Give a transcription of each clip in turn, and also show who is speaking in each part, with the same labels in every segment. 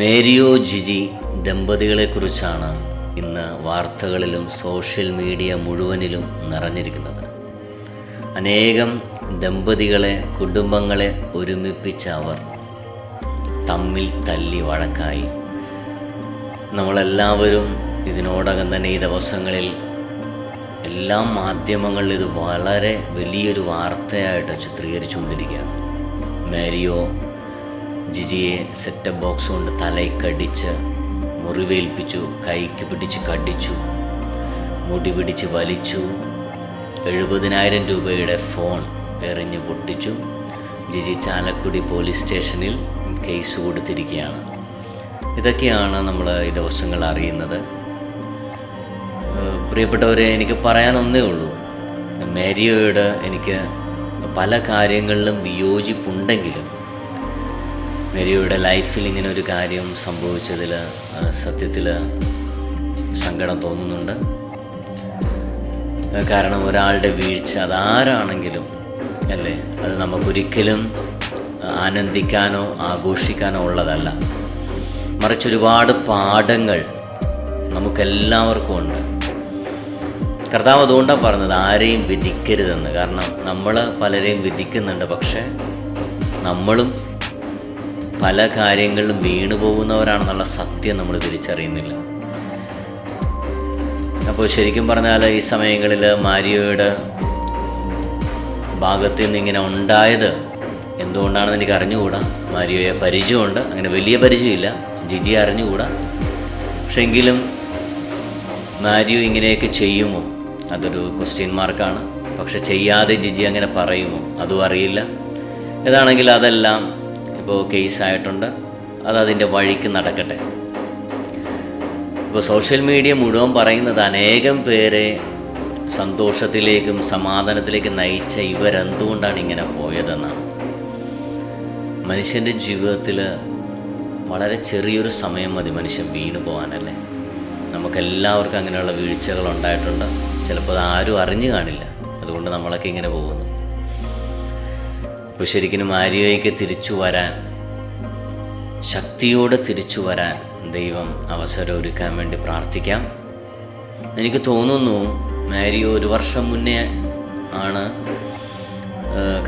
Speaker 1: മേരിയോ ജിജി ദമ്പതികളെക്കുറിച്ചാണ് ഇന്ന് വാർത്തകളിലും social media മുഴുവനിലും നിറഞ്ഞിരിക്കുന്നത്. അനേകം ദമ്പതികളെ കുടുംബങ്ങളെ ഒരുമിപ്പിച്ച അവർ തമ്മിൽ തല്ലി വഴക്കായി. നമ്മളെല്ലാവരും ഇതിനോടകം തന്നെ ഈ ദിവസങ്ങളിൽ എല്ലാ മാധ്യമങ്ങളിലും ഇത് വളരെ വലിയൊരു വാർത്തയായിട്ട് ചിത്രീകരിച്ചുകൊണ്ടിരിക്കുകയാണ്. മാരിയോ ജിജിയെ സെറ്റപ്പ് ബോക്സ് കൊണ്ട് തലയിൽ കടിച്ച് മുറിവേൽപ്പിച്ചു കൈക്ക് പിടിച്ച് കടിച്ചു മുടി പിടിച്ച് വലിച്ചു. എഴുപതിനായിരം രൂപയുടെ ഫോൺ എറിഞ്ഞു പൊട്ടിച്ചു. ജിജി ചാലക്കുടി പോലീസ് സ്റ്റേഷനിൽ കേസ് കൊടുത്തിരിക്കുകയാണ്. ഇതൊക്കെയാണ് നമ്മൾ ഈ ദിവസങ്ങൾ അറിയുന്നത്. പ്രിയപ്പെട്ടവരെ എനിക്ക് പറയാനൊന്നേ ഉള്ളൂ. മേരിയോയോട് എനിക്ക് പല കാര്യങ്ങളിലും വിയോജിപ്പുണ്ടെങ്കിലും മേരിയോയുടെ ലൈഫിൽ ഇങ്ങനെ ഒരു കാര്യം സംഭവിച്ചതിൽ സത്യത്തിൽ സങ്കടം തോന്നുന്നുണ്ട്. കാരണം ഒരാളുടെ വീഴ്ച അതാരാണെങ്കിലും അല്ലേ? അത് നമുക്കൊരിക്കലും ആനന്ദിക്കാനോ ആഘോഷിക്കാനോ ഉള്ളതല്ല. മറിച്ച് ഒരുപാട് പാഠങ്ങൾ നമുക്കെല്ലാവർക്കും ഉണ്ട്. കർത്താവ് അതുകൊണ്ടാണ് പറഞ്ഞത് ആരെയും വിധിക്കരുതെന്ന്. കാരണം നമ്മൾ പലരെയും വിധിക്കുന്നുണ്ട് പക്ഷേ നമ്മളും പല കാര്യങ്ങളിലും വീണു പോകുന്നവരാണെന്നുള്ള സത്യം നമ്മൾ തിരിച്ചറിയുന്നില്ല. അപ്പോൾ ശരിക്കും പറഞ്ഞാൽ ഈ സമയങ്ങളിൽ മാരിയോയുടെ ഭാഗത്ത് നിന്ന് ഇങ്ങനെ ഉണ്ടായത് എന്തുകൊണ്ടാണെന്ന് എനിക്ക് അറിഞ്ഞുകൂടാ. മാരിയോയെ പരിചയമുണ്ട്. അങ്ങനെ വലിയ പരിചയമില്ല. ജിജി അറിഞ്ഞുകൂടാ. പക്ഷെ എങ്കിലും മാരിയോ ഇങ്ങനെയൊക്കെ ചെയ്യുമോ? അതൊരു ക്വസ്റ്റ്യൻ മാർക്കാണ് പക്ഷെ ചെയ്യാതെ ജിജി അങ്ങനെ പറയുമോ? അതും അറിയില്ല. ഏതാണെങ്കിൽ അതെല്ലാം ഇപ്പോൾ കേസായിട്ടുണ്ട്. അത് അതിന്റെ വഴിക്ക് നടക്കട്ടെ. ഇപ്പോൾ സോഷ്യൽ മീഡിയ മുഴുവൻ പറയുന്നത് അനേകം പേരെ സന്തോഷത്തിലേക്കും സമാധാനത്തിലേക്കും നയിച്ച ഇവരെന്തുകൊണ്ടാണ് ഇങ്ങനെ പോയതെന്നാണ്. മനുഷ്യന്റെ ജീവിതത്തിൽ വളരെ ചെറിയൊരു സമയം മതി മനുഷ്യൻ വീണു പോകാനല്ലേ. നമുക്കെല്ലാവർക്കും അങ്ങനെയുള്ള വീഴ്ചകൾ ഉണ്ടായിട്ടുണ്ട്. ചിലപ്പോൾ അത് ആരും അറിഞ്ഞു കാണില്ല. അതുകൊണ്ട് നമ്മളൊക്കെ ഇങ്ങനെ പോകുന്നു. അപ്പോൾ ശരിക്കും ആര്യയ്ക്ക് തിരിച്ചു വരാൻ ശക്തിയോടെ തിരിച്ചു വരാൻ ദൈവം അവസരം ഒരുക്കാൻ വേണ്ടി പ്രാർത്ഥിക്കാം. എനിക്ക് തോന്നുന്നു മാരിയോ ഒരു വർഷം മുന്നേ ആണ്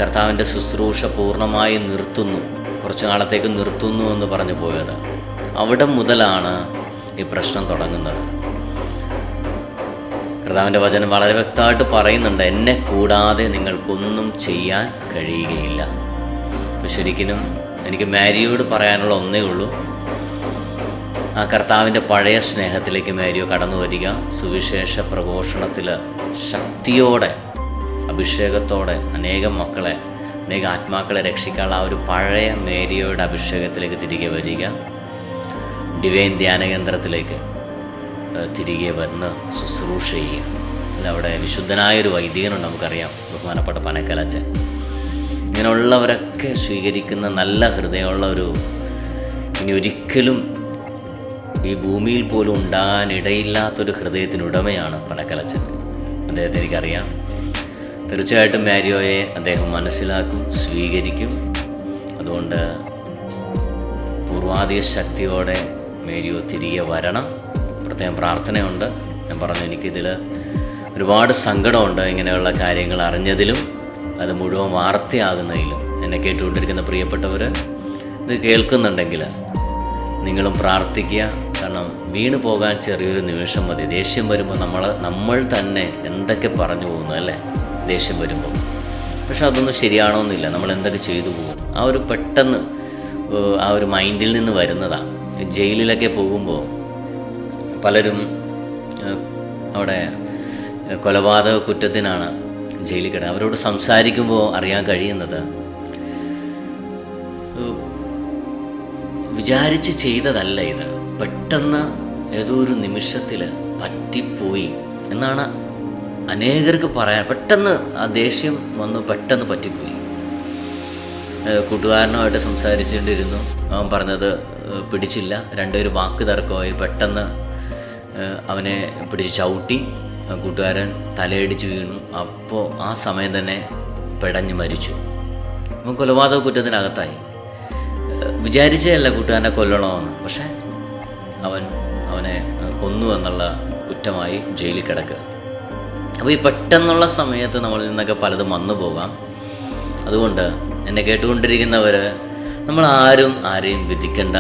Speaker 1: കർത്താവിന്റെ ശുശ്രൂഷ പൂർണമായി നിർത്തുന്നു കുറച്ചു നാളത്തേക്ക് നിർത്തുന്നു എന്ന് പറഞ്ഞു പോയത്. അവിടെ മുതലാണ് ഈ പ്രശ്നം തുടങ്ങുന്നത്. കർത്താവിന്റെ വചനം വളരെ വ്യക്തമായിട്ട് പറയുന്നുണ്ട് എന്നെ കൂടാതെ നിങ്ങൾക്കൊന്നും ചെയ്യാൻ കഴിയുകയില്ല. അപ്പോൾ ശരിക്കും എനിക്ക് മാരിയോട് പറയാനുള്ള ഒന്നേ ഉള്ളൂ. ആ കർത്താവിന്റെ പഴയ സ്നേഹത്തിലേക്ക് മാരിയോ കടന്നു വരിക സുവിശേഷ പ്രഘോഷണത്തിൽ ശക്തിയോടെ അഭിഷേകത്തോടെ അനേകം മക്കളെ അനേകം ആത്മാക്കളെ രക്ഷിക്കാനുള്ള ആ ഒരു പഴയ മേരിയോയുടെ അഭിഷേകത്തിലേക്ക് തിരികെ വരിക. ഡിവൈൻ ധ്യാനകേന്ദ്രത്തിലേക്ക് തിരികെ വന്ന് ശുശ്രൂഷ ചെയ്യുക അല്ല അവിടെ വിശുദ്ധനായൊരു വൈദികനുണ്ട് നമുക്കറിയാം ബഹുമാനപ്പെട്ട പനക്കലച്ചൻ. ഇങ്ങനെയുള്ളവരൊക്കെ സ്വീകരിക്കുന്ന നല്ല ഹൃദയമുള്ള ഒരു ഇനി ഒരിക്കലും ഈ ഭൂമിയിൽ പോലും ഉണ്ടാകാനിടയില്ലാത്തൊരു ഹൃദയത്തിനുടമയാണ് പനക്കലച്ചൻ. അദ്ദേഹത്തെ എനിക്കറിയാം. തീർച്ചയായിട്ടും മാരിയോയെ അദ്ദേഹം മനസ്സിലാക്കും സ്വീകരിക്കും. അതുകൊണ്ട് പൂർവാധിക ശക്തിയോടെ മേരിയോ തിരികെ വരണം. പ്രത്യേകം പ്രാർത്ഥനയുണ്ട്. ഞാൻ പറഞ്ഞു എനിക്കിതിൽ ഒരുപാട് സങ്കടമുണ്ട് ഇങ്ങനെയുള്ള കാര്യങ്ങൾ അറിഞ്ഞതിലും അത് മുഴുവൻ വാർത്തയാകുന്നതിലും. എന്നെ കേട്ടുകൊണ്ടിരിക്കുന്ന പ്രിയപ്പെട്ടവർ ഇത് കേൾക്കുന്നുണ്ടെങ്കിൽ നിങ്ങളും പ്രാർത്ഥിക്കുക. കാരണം വീണു പോകാൻ ചെറിയൊരു നിമിഷം മതി. ദേഷ്യം വരുമ്പോൾ നമ്മൾ നമ്മൾ തന്നെ എന്തൊക്കെ പറഞ്ഞു പോകുന്നു അല്ലേ? ദേഷ്യം വരുമ്പോൾ പക്ഷെ അതൊന്നും ശരിയാണോന്നില്ല. നമ്മൾ എന്തൊക്കെ ചെയ്തു പോകും. ആ ഒരു പെട്ടെന്ന് ആ ഒരു മൈൻഡിൽ നിന്ന് വരുന്നതാണ് ജയിലിലൊക്കെ പോകുമ്പോൾ പലരും അവിടെ കൊലപാതക കുറ്റത്തിനാണ് ജയിലിൽ കിടന്നത്. അവരോട് സംസാരിക്കുമ്പോൾ അറിയാൻ കഴിയുന്നത് വിചാരിച്ച് ചെയ്തതല്ല ഇത്. പെട്ടെന്ന് ഏതോ ഒരു നിമിഷത്തിൽ പറ്റിപ്പോയി എന്നാണ് അനേകർക്ക് പറയാൻ. പെട്ടെന്ന് ആ ദേഷ്യം വന്നു പെട്ടെന്ന് പറ്റിപ്പോയി. കൂട്ടുകാരനുമായിട്ട് സംസാരിച്ചുകൊണ്ടിരുന്നു. അവൻ പറഞ്ഞത് പിടിച്ചില്ല. രണ്ടുപേരും വാക്ക് തർക്കമായി. പെട്ടെന്ന് അവനെ പിടിച്ച് ചവിട്ടി കൂട്ടുകാരൻ തലയിടിച്ച് വീണു. അപ്പോൾ ആ സമയം തന്നെ പെടഞ്ഞ് മരിച്ചു. അപ്പം കൊലപാതക കുറ്റത്തിനകത്തായി. വിചാരിച്ചതല്ല കൂട്ടുകാരനെ കൊല്ലണമെന്ന് പക്ഷേ അവൻ അവനെ കൊന്നു എന്നുള്ള കുറ്റമായി ജയിലിൽ കിടക്കുക. അപ്പോൾ ഈ പെട്ടെന്നുള്ള സമയത്ത് നമ്മളിൽ നിന്നൊക്കെ പലതും വന്നു പോകാം. അതുകൊണ്ട് എന്നെ കേട്ടുകൊണ്ടിരിക്കുന്നവർ നമ്മൾ ആരും ആരെയും വിധിക്കണ്ട.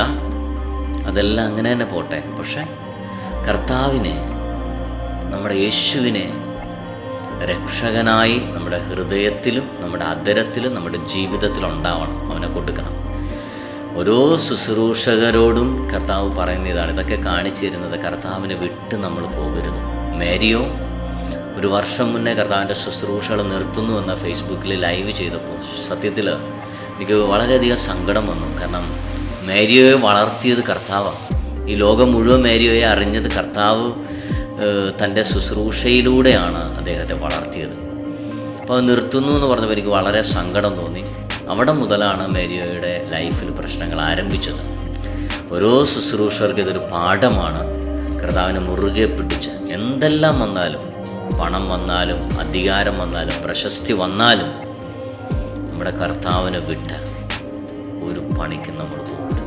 Speaker 1: അതെല്ലാം അങ്ങനെ തന്നെ പോട്ടെ. പക്ഷേ കർത്താവിനെ നമ്മുടെ യേശുവിനെ രക്ഷകനായി നമ്മുടെ ഹൃദയത്തിലും നമ്മുടെ അധരത്തിലും നമ്മുടെ ജീവിതത്തിലും ഉണ്ടാവണം അവനെ കൊടുക്കണം. ഓരോ ശുശ്രൂഷകരോടും കർത്താവ് പറയുന്ന ഇതാണ്. ഇതൊക്കെ കാണിച്ചു തരുന്നത് കർത്താവിനെ വിട്ട് നമ്മൾ പോകരുത്. മേരിയോ ഒരു വർഷം മുന്നേ കർത്താവിന്റെ ശുശ്രൂഷകൾ നിർത്തുന്നു എന്ന ഫേസ്ബുക്കിൽ ലൈവ് ചെയ്തപ്പോൾ സത്യത്തിൽ എനിക്ക് വളരെയധികം സങ്കടം വന്നു. കാരണം മേരിയോയെ വളർത്തിയത് കർത്താവാണ്. ഈ ലോകം മുഴുവൻ മേരിയോയെ അറിഞ്ഞത് കർത്താവ് തന്റെ ശുശ്രൂഷയിലൂടെയാണ് അദ്ദേഹത്തെ വളർത്തിയത്. അപ്പോൾ അത് നിർത്തുന്നു എന്ന് പറഞ്ഞപ്പോൾ എനിക്ക് വളരെ സങ്കടം തോന്നി. അവിടെ മുതലാണ് മേരിയോയുടെ ലൈഫിൽ പ്രശ്നങ്ങൾ ആരംഭിച്ചത്. ഓരോ ശുശ്രൂഷകർക്ക് ഇതൊരു പാഠമാണ് കർത്താവിനെ മുറുകെ പിടിച്ച് എന്തെല്ലാം വന്നാലും പണം വന്നാലും അധികാരം വന്നാലും പ്രശസ്തി വന്നാലും നമ്മുടെ കർത്താവിനെ വിട്ട് ഒരു പണിക്ക് നമ്മൾ പോകരുത്.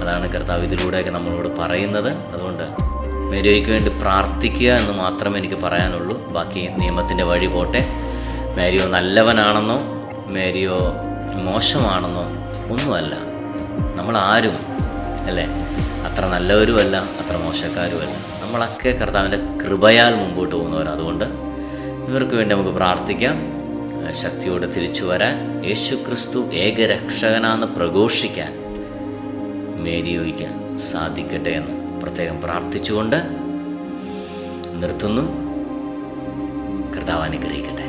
Speaker 1: അതാണ് കർത്താവ് ഇതിലൂടെയൊക്കെ നമ്മളോട് പറയുന്നത്. അതുകൊണ്ട് മേരിയോയ്ക്ക് വേണ്ടി പ്രാർത്ഥിക്കുക എന്ന് മാത്രമേ എനിക്ക് പറയാനുള്ളൂ. ബാക്കി നിയമത്തിന്റെ വഴി പോട്ടെ. മേരിയോ നല്ലവനാണെന്നോ മേരിയോ മോശമാണെന്നോ ഒന്നുമല്ല. നമ്മളാരും അല്ലേ? അത്ര നല്ലവരുമല്ല അത്ര മോശക്കാരുമല്ല. നമ്മളൊക്കെ കർത്താവിന്റെ കൃപയാൽ മുമ്പോട്ട് പോകുന്നവർ അതുകൊണ്ട് ഇവർക്ക് വേണ്ടി നമുക്ക് പ്രാർത്ഥിക്കാം. ശക്തിയോടെ തിരിച്ചു വരാൻ. യേശു ക്രിസ്തു ഏകരക്ഷകനാന്ന് പ്രഘോഷിക്കാൻ. മേരിയോയ്ക്ക് സാധിക്കട്ടെ എന്ന് പ്രത്യേകം പ്രാർത്ഥിച്ചുകൊണ്ട് നിർത്തുന്നു. കർത്താവ് അനുഗ്രഹിക്കട്ടെ.